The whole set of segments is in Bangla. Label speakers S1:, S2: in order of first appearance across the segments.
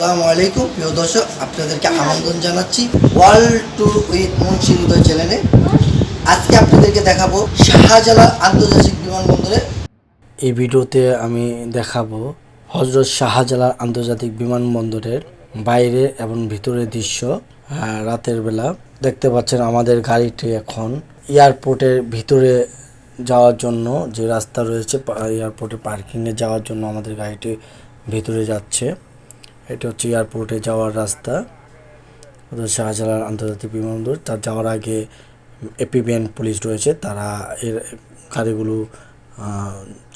S1: আসসালামু আলাইকুম, প্রিয় দর্শক, আপনাদেরকে আমন্ত্রণ জানাচ্ছি world tour with Munshi Hridoy চ্যানেলে। আজকে আপনাদেরকে দেখাবো শাহজালাল আন্তর্জাতিক বিমানবন্দরে।
S2: এই ভিডিওতে আমি দেখাবো হজরত শাহজালাল আন্তর্জাতিক বিমানবন্দরের বাইরে এবং ভিতরের দৃশ্য রাতের বেলা। দেখতে পাচ্ছেন আমাদের গাড়িটি এখন এয়ারপোর্টের ভিতরে যাওয়ার জন্য যে রাস্তা রয়েছে এয়ারপোর্টে পার্কিংয়ে যাওয়ার জন্য আমাদের গাড়িটি ভিতরে যাচ্ছে। এটা হচ্ছে এয়ারপোর্টে যাওয়ার রাস্তা। শাহজালাল আন্তর্জাতিক বিমানবন্দর। তার যাওয়ার আগে এপিবিএন পুলিশ রয়েছে, তারা এর গাড়িগুলো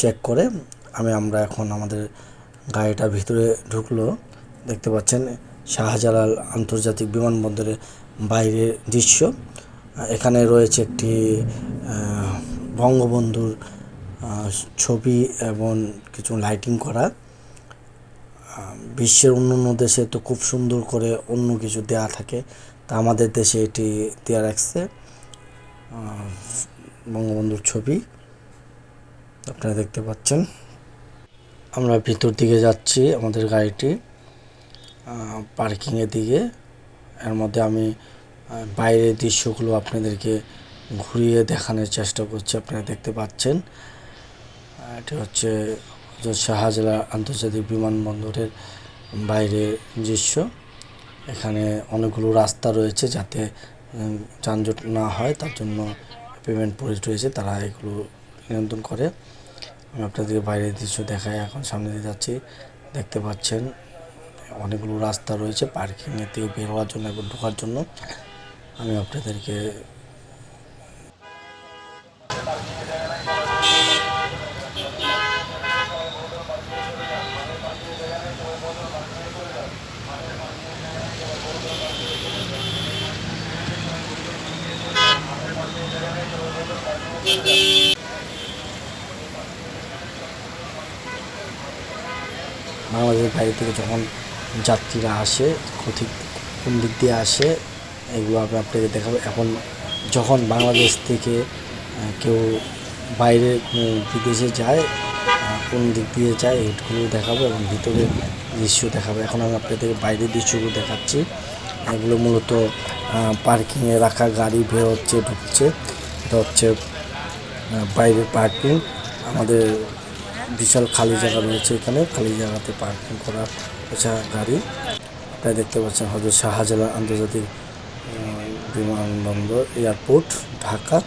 S2: চেক করে। আমি, আমরা এখন আমাদের গাড়িটা ভিতরে ঢুকলো। দেখতে পাচ্ছেন শাহজালাল আন্তর্জাতিক বিমানবন্দরের বাইরের দৃশ্য। এখানে রয়েছে একটি বঙ্গবন্ধুর ছবি এবং কিছু লাইটিং করা। বিশ্বের অন্য অন্য দেশে তো খুব সুন্দর করে অন্য কিছু দেয়া থাকে। তা আমাদের দেশে এটি দেওয়া রাখছে বঙ্গবন্ধুর ছবি। আপনারা দেখতে পাচ্ছেন। আমরা ভিতর দিকে যাচ্ছি আমাদের গাড়িটি পার্কিংয়ের দিকে। এর মধ্যে আমি বাইরের দৃশ্যগুলো আপনাদেরকে ঘুরিয়ে দেখানোর চেষ্টা করছি, আপনারা দেখতে পাচ্ছেন। এটি হচ্ছে শাহজালাল আন্তর্জাতিক বিমানবন্দরের বাইরের দৃশ্য। এখানে অনেকগুলো রাস্তা রয়েছে যাতে যানজট না হয়, তার জন্য পেমেন্ট পুলিশ রয়েছে, তারা এগুলো নিয়ন্ত্রণ করে। আমি আপনাদেরকে বাইরের দৃশ্য দেখাই, এখন সামনে দিয়ে যাচ্ছি। দেখতে পাচ্ছেন, অনেকগুলো রাস্তা রয়েছে পার্কিংয়ের থেকে বের হওয়ার জন্য এবং ঢোকার জন্য। আমি আপনাদেরকে বাংলাদেশের বাইরে থেকে যখন যাত্রীরা আসে কোথিক কোন দিক দিয়ে আসে, এগুলো আমি আপনাকে দেখাবো। এখন যখন বাংলাদেশ থেকে কেউ বাইরে বিদেশে যায় কোন দিক দিয়ে যায় এইগুলো দেখাবো এবং ভিতরে দৃশ্য দেখাবো। এখন আমি আপনাদেরকে বাইরের দৃশ্যগুলো দেখাচ্ছি। এগুলো মূলত পার্কিংয়ে রাখা গাড়ি বের হচ্ছে, ঢুকছে। এটা হচ্ছে বাইরের পার্কিং। আমাদের বিশাল খালি জায়গা রয়েছে এখানে। খালি জায়গাতে পার্কিং করা হচ্ছে গাড়ি। আপনারা দেখতে পাচ্ছেন হজরত শাহজালাল আন্তর্জাতিক বিমানবন্দর এয়ারপোর্ট, ঢাকা,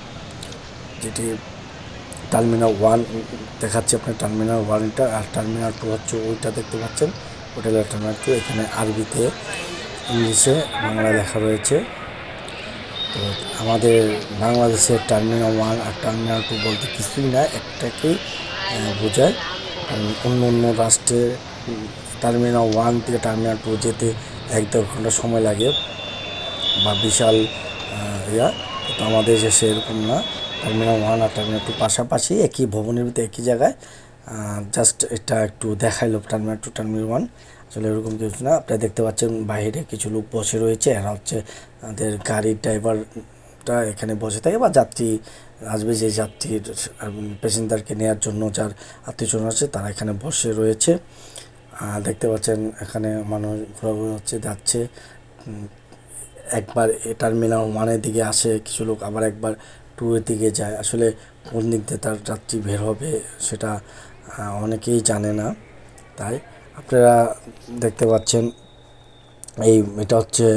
S2: যেটি টার্মিনাল ওয়ান দেখাচ্ছে আপনার টার্মিনাল ওয়ানটা আর টার্মিনাল টু হচ্ছে ওইটা দেখতে পাচ্ছেন। ওটা হলো টার্মিনাল টু এখানে আরবিতে, ইংলিশে বাংলা লেখা রয়েছে। তো আমাদের বাংলাদেশের টার্মিনাল ওয়ান আর টার্মিনাল টু বলতে কিছুই না, একটাকেই বোঝায় কারণ অন্য অন্য রাষ্ট্রের টার্মিনাল ওয়ান থেকে টার্মিনাল টু যেতে এক দেড় ঘণ্টা সময় লাগে বা বিশাল ইয়া। তো আমাদের দেশে এরকম না, টার্মিনাল ওয়ান আর টার্মিনাল টু পাশাপাশি একই ভবনের ভিতরে একই জায়গায় জাস্ট এটা একটু দেখাইলো টার্মিনাল টু টার্মিনাল ওয়ান। আসলে এরকম কিছু না, আপনারা দেখতে পাচ্ছেন বাইরে কিছু লোক বসে রয়েছে। এরা হচ্ছে তাদের গাড়ির ড্রাইভারটা এখানে বসে থাকে বা যাত্রী আসবে যে যাত্রীর প্যাসেঞ্জারকে নেওয়ার জন্য যার আত্মীয়স্বজন আছে, তারা এখানে বসে রয়েছে। দেখতে পাচ্ছেন এখানে মানুষ ঘোরাঘুরি হচ্ছে, যাচ্ছে। একবার টার্মিনাল ওয়ানের দিকে আসে, কিছু লোক আবার একবার টুয়ের দিকে যায়। আসলে কোন দিক দিয়ে তার যাত্রী বের হবে সেটা অনেকেই জানে না। তাই আপনারা দেখতে পাচ্ছেন, এই এটা হচ্ছে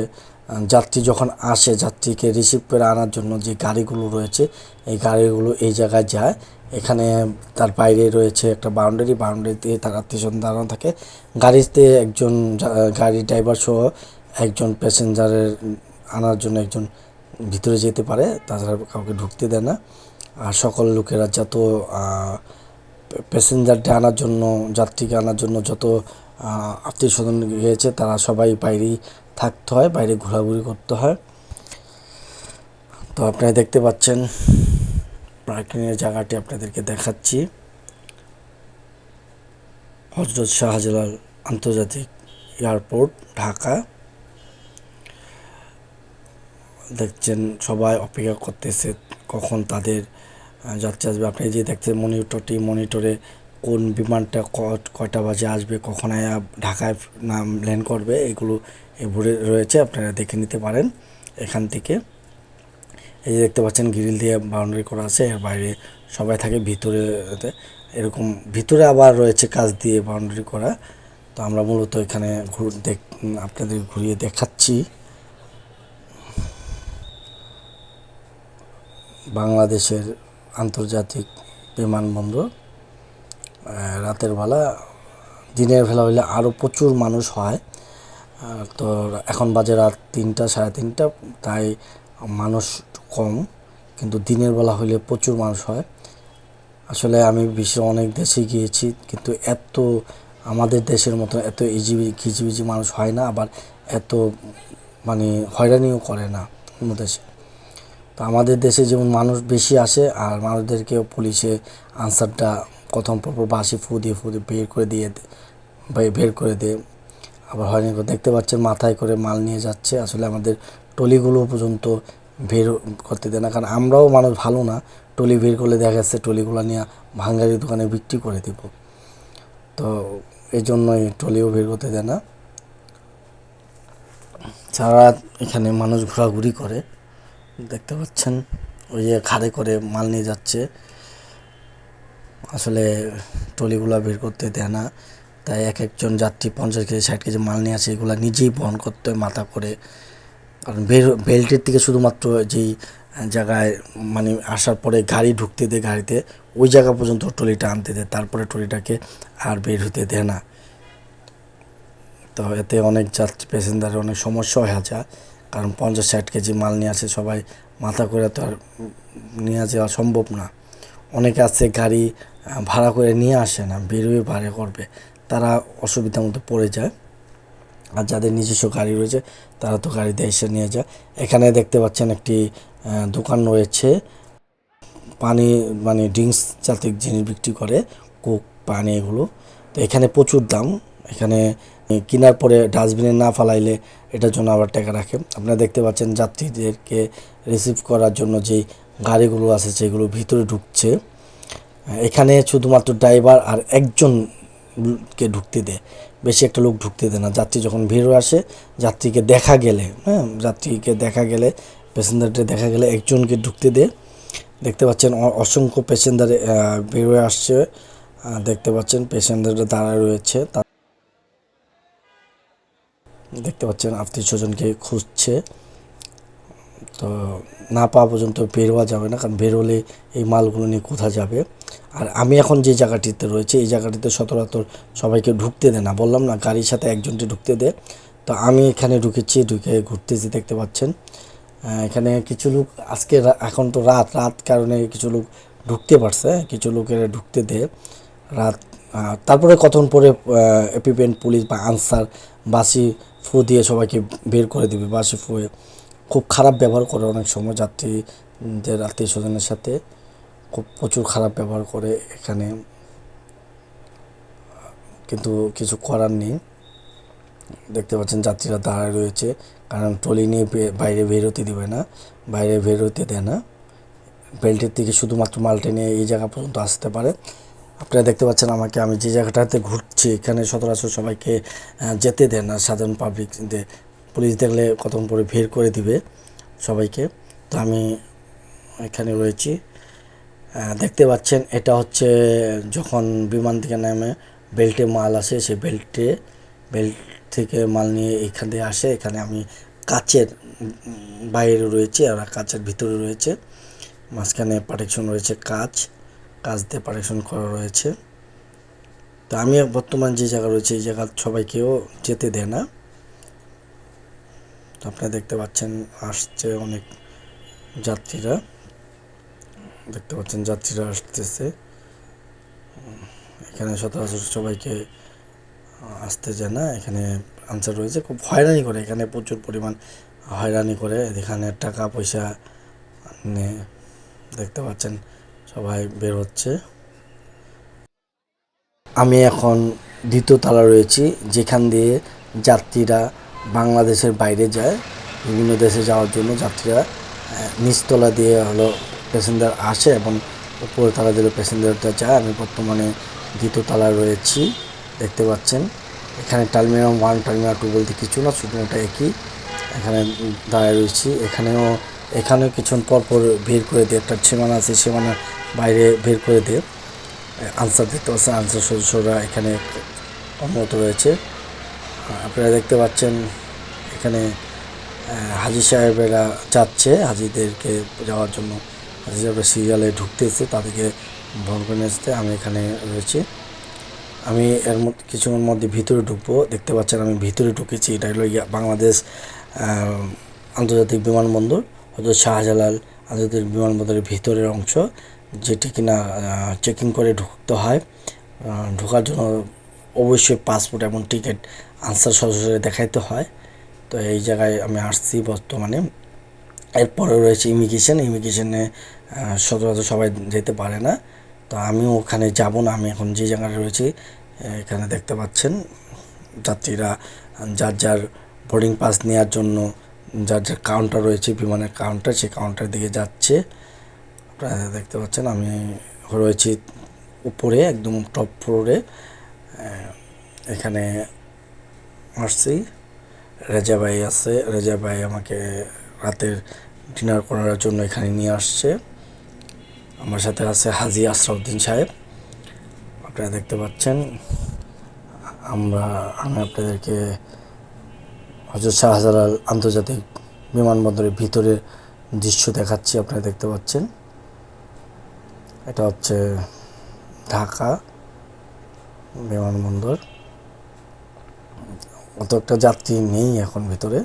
S2: যাত্রী যখন আসে, যাত্রীকে রিসিভ করে আনার জন্য যে গাড়িগুলো রয়েছে, এই গাড়িগুলো এই জায়গায় যায়। এখানে তার বাইরে রয়েছে একটা বাউন্ডারি বাউন্ডারিতে তার আত্মীয় দাঁড়ানো থাকে। গাড়িতে একজন গাড়ি ড্রাইভার সহ একজন প্যাসেঞ্জারের আনার জন্য একজন ভিতরে যেতে পারে, তাছাড়া কাউকে ঢুকতে দেয় না। আর সকল লোকেরা যত প্যাসেঞ্জারটা আনার জন্য, যাত্রীকে আনার জন্য যত আত্মীয় স্বজন গিয়েছে তারা সবাই বাইরেই থাকতে হয়, বাইরে ঘোরাঘুরি করতে হয়। তো আপনারা দেখতে পাচ্ছেন পার্কিংয়ের জায়গাটি আপনাদেরকে দেখাচ্ছি। হজরত শাহজালাল আন্তর্জাতিক এয়ারপোর্ট, ঢাকা। দেখছেন, সবাই অপেক্ষা করতেছে কখন তাদের যাত্রী আসবে। আপনি যে দেখছেন, মনিটরটি, মনিটরে কোন বিমানটা ক- কয়টা বাজে আসবে, কখন ঢাকায় নাম ল্যান্ড করবে, এগুলো বোর্ডে রয়েছে, আপনারা দেখে নিতে পারেন এখান থেকে। এই যে দেখতে পাচ্ছেন, গ্রিল দিয়ে বাউন্ডারি করা আছে, এর বাইরে সবাই থাকে, ভিতরে এরকম ভিতরে আবার রয়েছে কাজ দিয়ে বাউন্ডারি করা। তো আমরা মূলত এখানে ঘুর দেখ, আপনাদের ঘুরিয়ে দেখাচ্ছি। বাংলাদেশের আন্তর্জাতিক বিমানবন্দর। রাতের বেলা, দিনের বেলা হইলে আরও প্রচুর মানুষ হয়। তো এখন বাজে রাত তিনটা, সাড়ে তিনটা, তাই মানুষ কম, কিন্তু দিনের বেলা হইলে প্রচুর মানুষ হয়। আসলে আমি বিশ্বের অনেক দেশে গিয়েছি, কিন্তু এত আমাদের দেশের মতো এত ইজিবি খিচিবিজি মানুষ হয় না, আবার এত মানে হয়রানিও করে না অন্য দেশে। তো আমাদের দেশে যেমন মানুষ বেশি আসে, আর মানুষদেরকেও পুলিশে আনসারটা প্রথম পর্ব বাঁশি ফু দিয়ে ফু দিয়ে বের করে দিয়ে বের করে দেয় আবার হয়নি দেখতে পাচ্ছেন মাথায় করে মাল নিয়ে যাচ্ছে। আসলে আমাদের টলিগুলো পর্যন্ত বের করতে দেয় না। কারণ আমরাও মানুষ ভালো না, টলি বের করলে দেখা যাচ্ছে টলিগুলো নিয়ে ভাঙ্গারি দোকানে বিক্রি করে দিব। তো এই জন্যই টলিও বের করতে দেয় না। সারা এখানে মানুষ ঘোরাঘুরি করে, দেখতে পাচ্ছেন, ওই যে খাড়ে করে মাল নিয়ে যাচ্ছে। আসলে টলিগুলা বের করতে দেয় না। তাই এক একজন যাত্রী পঞ্চাশ কেজি, ষাট কেজি মাল নিয়ে আসে, এগুলো নিজেই বহন করতে হয় মাথা করে। কারণ বের, বেল্টের থেকে শুধুমাত্র যেই জায়গায় মানে আসার পরে গাড়ি ঢুকতে দেয় গাড়িতে, ওই জায়গা পর্যন্ত ট্রলিটা আনতে দেয়, তারপরে ট্রলিটাকে আর বের হতে দেয় না। তো এতে অনেক যাত্রী, প্যাসেঞ্জারের অনেক সমস্যা হয়ে যায়। কারণ পঞ্চাশ, ষাট কেজি মাল নিয়ে আসে সবাই, মাথা করে তো আর নিয়ে যাওয়া সম্ভব না। অনেকে আছে গাড়ি ভাড়া করে নিয়ে আসে না, বেরোয় ভাড়া করবে। তারা অসুবিধার মধ্যে পড়ে যায়। আর যাদের নিজস্ব গাড়ি রয়েছে, তারা তো গাড়িতে এসে নিয়ে যায়। এখানে দেখতে পাচ্ছেন একটি দোকান রয়েছে। পানি মানে ড্রিঙ্কস জাতীয় জিনিস বিক্রি করে, কোক, পানি এগুলো। তো এখানে প্রচুর দাম। এখানে কেনার পরে ডাস্টবিনে না ফালাইলে এটার জন্য আবার টাকা রাখে। আপনারা দেখতে পাচ্ছেন যাত্রীদেরকে রিসিভ করার জন্য যেই গাড়িগুলো আছে সেগুলো ভিতরে ঢুকছে, এখানে শুধুমাত্র ড্রাইভার আর একজনকে ঢুকতে দেয়, বেশি একটা লোক ঢুকতে দেয় না। যাত্রী যখন ভিড় আসে, যাত্রীকে দেখা গেলে হ্যাঁ যাত্রীকে দেখা গেলে প্যাসেঞ্জারদের দেখা গেলে একজনকে ঢুকতে দেয়। দেখতে পাচ্ছেন অসংখ্য প্যাসেঞ্জার হয়ে আসছে। দেখতে পাচ্ছেন প্যাসেঞ্জাররা দাঁড়ায় রয়েছে। দেখতে পাচ্ছেন আত্মীয় স্বজনকে খুঁজছে। তো না পাওয়া পর্যন্ত বেরোয়া যাবে না, কারণ বেরোলে এই মালগুলো নিয়ে কোথা যাবে? আর আমি এখন যে জায়গাটিতে রয়েছে, এই জায়গাটিতে সচরাচর সবাইকে ঢুকতে দেয় না। বললাম না, গাড়ির সাথে একজনকে ঢুকতে দেয়। তো আমি এখানে ঢুকেছি, ঢুকে ঘুরতেছি, দেখতে পাচ্ছেন। এখানে কিছু লোক আজকে এখন তো রাত রাত কারণে কিছু লোক ঢুকতে পারছে, কিছু লোকের ঢুকতে দেয়। রাত তারপরে কতক্ষণ পরে এপিপেন্ট পুলিশ বা আনসার বাসি ফু দিয়ে সবাইকে বের করে দিবে বাসি ফুয়ে। খুব খারাপ ব্যবহার করে অনেক সময় যাত্রীদের আত্মীয় স্বজনের সাথে খুব প্রচুর খারাপ ব্যবহার করে এখানে। কিন্তু কিছু করার নেই। দেখতে পাচ্ছেন যাত্রীরা দাঁড়ায় রয়েছে, কারণ ট্রলি নিয়ে বাইরে বেরোতে দেবে না, বাইরে বেরোতে দেয় না। বেল্টের থেকে শুধুমাত্র মাল নিয়ে এই জায়গা পর্যন্ত আসতে পারে। আপনারা দেখতে পাচ্ছেন আমাকে, আমি যে জায়গাটাতে ঘুরছি, এখানে সচরাচর সবাইকে যেতে দেয় না সাধারণ পাবলিক পুলিশ দেখলে কতক্ষণ পরে ভিড় করে দিবে সবাইকে। তো আমি এখানে রয়েছি। দেখতে পাচ্ছেন, এটা হচ্ছে যখন বিমান থেকে নামে বেল্টে মাল আসে সেই বেল্টে, বেল্ট থেকে মাল নিয়ে এখান দিয়ে আসে। এখানে আমি কাচের বাইরে রয়েছে, আর কাচের ভিতরে রয়েছে। মাঝখানে পার্টিশন রয়েছে কাচ কাচ দিয়ে পার্টিশন করা রয়েছে। তো আমি বর্তমান যে জায়গা রয়েছে, এই জায়গা সবাইকেও যেতে দেয় না। আপনারা দেখতে পাচ্ছেন, আসছে অনেক যাত্রীরা। দেখতে পাচ্ছেন যাত্রীরা আসতেছে। এখানে সচরাচর সবাইকে আসতে যায় না। এখানে আনসার রয়েছে, খুব হয়রানি করে। এখানে প্রচুর পরিমাণ হয়রানি করে। এখানে টাকা পয়সা নিয়ে দেখতে পাচ্ছেন সবাই বের হচ্ছে। আমি এখন দ্বিতীয় তলা রয়েছি, যেখান দিয়ে যাত্রীরা বাংলাদেশের বাইরে যায়, বিভিন্ন দেশে যাওয়ার জন্য যাত্রীরা নিচতলা দিয়ে হলো প্যাসেঞ্জার আসে এবং উপরে তলা দিলে প্যাসেঞ্জারটা যায়। আমি বর্তমানে দ্বিতীয় তলায় রয়েছি, দেখতে পাচ্ছেন। এখানে টার্মিনাল ওয়ান টার্মিনাল টু বলতে কিছু না শুধুমাত্র একই। এখানে দাঁড়ায় রয়েছি। এখানেও এখানেও কিছুক্ষণ পর পর বের করে দিয়ে, একটা সীমানা আছে, সীমানার বাইরে বের করে দিয়ে আনসার পাচ্ছেন আনসার সদস্যরা এখানে কর্মরত রয়েছে। আপনারা দেখতে পাচ্ছেন এখানে হাজি সাহেবেরা যাচ্ছে, হাজিদেরকে যাওয়ার জন্য। হাজি সাহেবরা সিরিয়ালে ঢুকতেছে, তাদেরকে ভ্রমণ করে আসতে। আমি এখানে রয়েছি। আমি এর মধ্যে কিছুক্ষণ মধ্যে ভিতরে ঢুকবো। দেখতে পাচ্ছেন আমি ভিতরে ঢুকেছি। এটা হলো বাংলাদেশ আন্তর্জাতিক বিমানবন্দর হয়তো শাহজালাল আন্তর্জাতিক বিমানবন্দরের ভিতরের অংশ, যেটি কিনা চেকিং করে ঢুকতে হয়। ঢোকার জন্য অবশ্যই পাসপোর্ট এবং টিকিট আনসার সরাসরি দেখাইতে হয়। তো এই জায়গায় আমি আসছি বর্তমানে। এরপরে রয়েছে ইমিগ্রেশন ইমিগ্রেশনে সচরাচর সবাই যেতে পারে না। তো আমিও ওখানে যাব না। আমি এখন যে জায়গায় রয়েছি, এখানে দেখতে পাচ্ছেন যাত্রীরা, যার যার বোর্ডিং পাস নেওয়ার জন্য, যার যার কাউন্টার রয়েছে, বিমানের কাউন্টার সেই কাউন্টার দিকে যাচ্ছে। আপনারা দেখতে পাচ্ছেন আমি রয়েছি উপরে, একদম টপ ফ্লোরে এখানে আসছি রেজা ভাই আছে। রেজা ভাই আমাকে রাতের ডিনার করার জন্য এখানে নিয়ে আসছে। আমার সাথে আছে হাজি আশরাফুদ্দিন সাহেব। আপনারা দেখতে পাচ্ছেন। আমরা, আমি আপনাদেরকে হজরত শাহজালাল আন্তর্জাতিক বিমানবন্দরের ভিতরে দৃশ্য দেখাচ্ছি, আপনারা দেখতে পাচ্ছেন। এটা হচ্ছে ঢাকা বিমানবন্দর। অত একটা যাত্রী নেই এখন ভেতরে।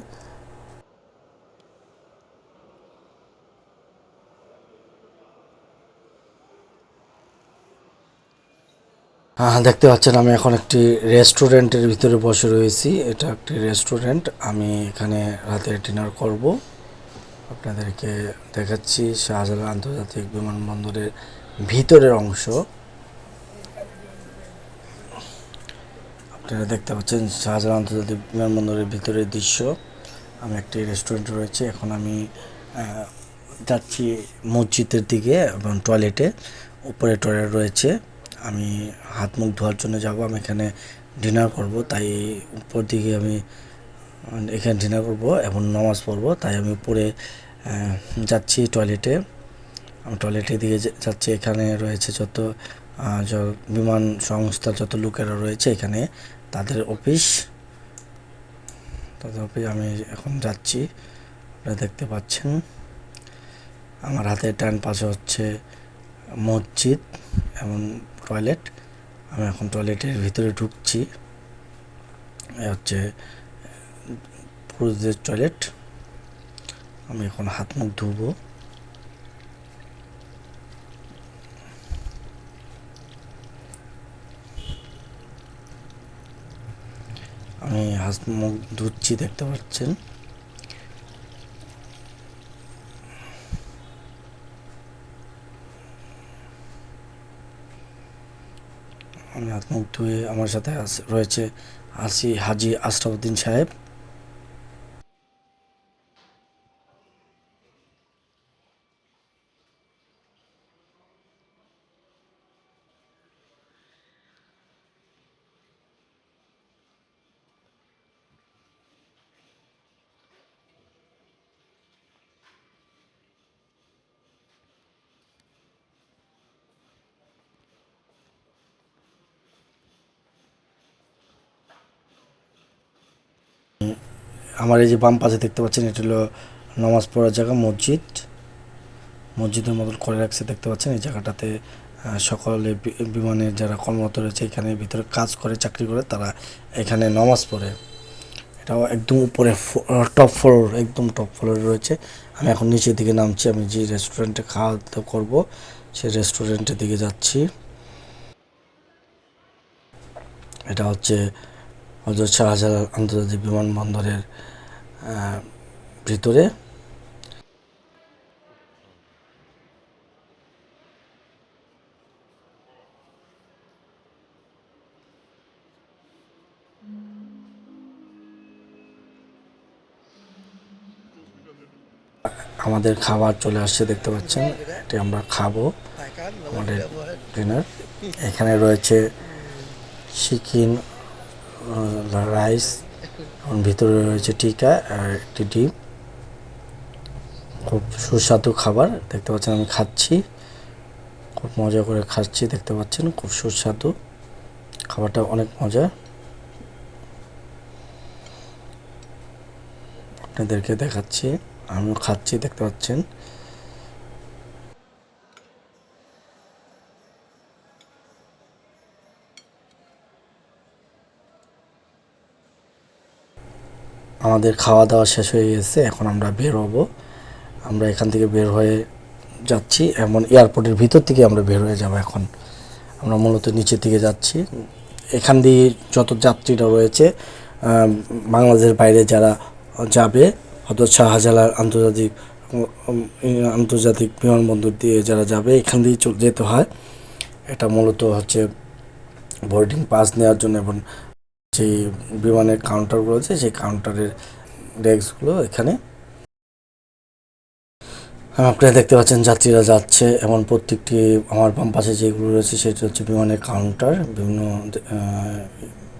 S2: দেখতে পাচ্ছেন আমি এখন একটি রেস্টুরেন্টের ভিতরে বসে রয়েছি। এটা একটি রেস্টুরেন্ট। আমি এখানে রাতের ডিনার করব। আপনাদেরকে দেখাচ্ছি শাহজালাল আন্তর্জাতিক বিমানবন্দরের ভিতরের অংশ। আপনারা দেখতে পাচ্ছেন, শাহজালাল আন্তর্জাতিক বিমানবন্দরের ভিতরের দৃশ্য। আমি একটি রেস্টুরেন্ট রয়েছে, এখন আমি যাচ্ছি মসজিদের দিকে এবং টয়লেটে উপরে টয়লেট রয়েছে, আমি হাত মুখ ধোয়ার জন্য যাব, আমি এখানে ডিনার করব, তাই উপর দিকে আমি, এখানে ডিনার করব এবং নামাজ পড়ব, তাই আমি উপরে যাচ্ছি টয়লেটে আমি টয়লেটের দিকে যাচ্ছি, এখানে রয়েছে যত বিমান সংস্থার যত লোকেরা রয়েছে এখানে তাদের অফিস তাদের অফিস আমি এখন যাচ্ছি। আপনারা দেখতে পাচ্ছেন, আমার হাতে ডান পাশে হচ্ছে মসজিদ এবং টয়লেট আমি এখন টয়লেটের ভিতরে ঢুকছি। এ হচ্ছে, পুরুষদের টয়লেট আমি এখন হাত মুখ ধুবো। আমি হাত, মুখ ধুচ্ছি, দেখতে পাচ্ছেন। আমি হাত, মুখ ধুয়ে আমার সাথে রয়েছে আসি হাজি আশরাফুদ্দিন সাহেব। আমার এই যে বাম পাশে দেখতে পাচ্ছেন, এটা হলো নামাজ পড়ার জায়গা, মসজিদ। মসজিদের মতন করে রাখছে, দেখতে পাচ্ছেন এই জায়গাটাতে সকলে বিমানের যারা কর্মরত রয়েছে, এখানে ভিতরে কাজ করে, চাকরি করে, তারা এখানে নামাজ পড়ে। এটাও একদম উপরে টপ ফ্লোর, একদম টপ ফ্লোরে রয়েছে। আমি এখন নিচের দিকে নামছি, আমি যে রেস্টুরেন্টে খাওয়া দাওয়া করব, সেই রেস্টুরেন্টের দিকে যাচ্ছি। এটা হচ্ছে হজরত শাহজালাল আন্তর্জাতিক বিমানবন্দরের ভিতরে। আমাদের খাবার চলে আসছে, দেখতে পাচ্ছেন। এটি আমরা খাব আমাদের ডিনার এখানে রয়েছে চিকেন রাইস এবং ভিতরে রয়েছে টিকা আর একটি ডিম। খুব সুস্বাদু খাবার, দেখতে পাচ্ছেন আমি খাচ্ছি। খুব মজা করে খাচ্ছি, দেখতে পাচ্ছেন, খুব সুস্বাদু। খাবারটা অনেক মজা। আপনাদেরকে দেখাচ্ছি, আমিও খাচ্ছি, দেখতে পাচ্ছেন। আমাদের খাওয়া দাওয়া শেষ হয়ে গেছে, এখন আমরা বের হব। আমরা এখান থেকে বের হয়ে যাচ্ছি, এমন এয়ারপোর্টের ভিতর থেকে আমরা বের হয়ে যাব এখন। আমরা মূলত নিচের দিকে যাচ্ছি। এখান দিয়ে যত যাত্রীরা রয়েছে বাংলাদেশের বাইরে যারা যাবে হয়তো শাহজালাল আন্তর্জাতিক আন্তর্জাতিক বিমানবন্দর দিয়ে যারা যাবে, এখান দিয়ে যেতে হয়। এটা মূলত হচ্ছে বোর্ডিং পাস নেওয়ার জন্য এবং যে বিমানের কাউন্টারগুলো আছে, সেই কাউন্টারের ডেস্কগুলো এখানে। আর আপনারা দেখতে পাচ্ছেন যাত্রীরা যাচ্ছে। এমন প্রত্যেকটি আমার বাম পাশে যেগুলো রয়েছে, সেটা হচ্ছে বিমানের কাউন্টার বিভিন্ন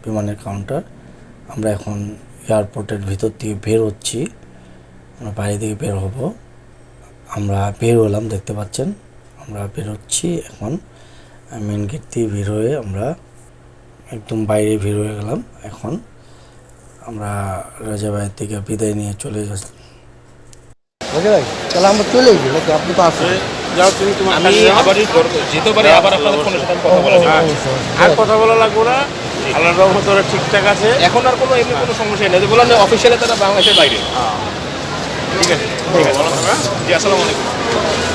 S2: বিমানের কাউন্টার আমরা এখন এয়ারপোর্টের ভিতর দিয়ে বের হচ্ছি। আমরা বাইরে থেকে বের হব। আমরা বের হলাম, দেখতে পাচ্ছেন। আমরা বের হচ্ছি এখন। মেন গেট দিয়ে বের হয়ে আমরা একদম বাইরে বের হয়ে গেলাম এখন আমরা রাজাবাইয়ের থেকে বিদায় নিয়ে চলে যাচ্ছি।
S1: ওকে ভাই তাহলে আমরা চলে যাই নাকি আপনি তো আসেন
S3: যাও তুমি তোমার
S4: আমি আবার যেতে পারি আবার আপনাদের ফোনের সাথে কথা বলা
S3: আর কথা বলা লাগবো না। আল্লাহ রহমত ওরা ঠিকঠাক আছে।
S4: এখন আর কোনো এমনি কোনো সমস্যা নেই। বললাম না অফিসিয়ালি তারা বাংলাদেশের বাইরে।
S3: ঠিক আছে ঠিক আছে।
S4: জি আসসালামু আলাইকুম।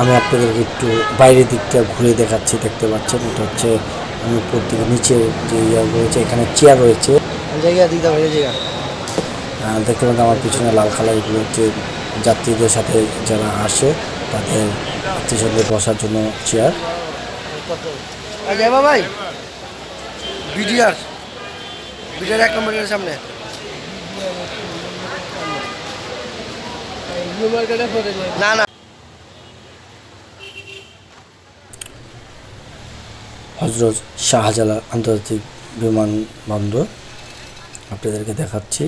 S2: আমি আপনাদেরকে একটু বাইরের দিকটা ঘুরে দেখাচ্ছি দেখতে পাচ্ছেন। এটা হচ্ছে আমি উপর দিকে নিচে যে ইয়া রয়েছে এখানে চেয়ার রয়েছে। দেখতে পাচ্ছেন আমার পিছনে লাল কালার এগুলো হচ্ছে যাত্রীদের সাথে যারা আসে তাদের আত্মীয় স্বজনদের বসার জন্য চেয়ার
S1: ভাই? বিডিআর। বিডিআর এক নম্বরের সামনে। না না।
S2: হজরত শাহজালাল আন্তর্জাতিক বিমানবন্দর আপনাদেরকে দেখাচ্ছি।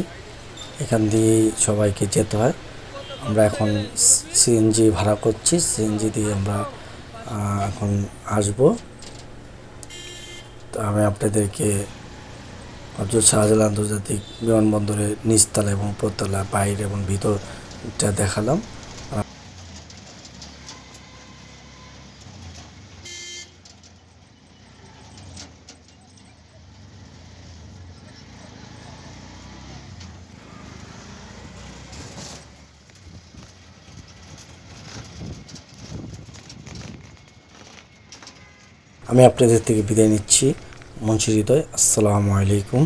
S2: এখান দিয়েই সবাইকে যেতে হয়। আমরা এখন সিএনজি ভাড়া করছি। সিএনজি দিয়ে আমরা এখন আসব। তো আমি আপনাদেরকে হজরত শাহজালাল আন্তর্জাতিক বিমানবন্দরের নিচতলা এবং উপরতলা বাইরে এবং ভিতরটা দেখালাম। আমি আপনাদের থেকে বিদায় নিচ্ছি। মুন্সি হৃদয় আসসালামু আলাইকুম।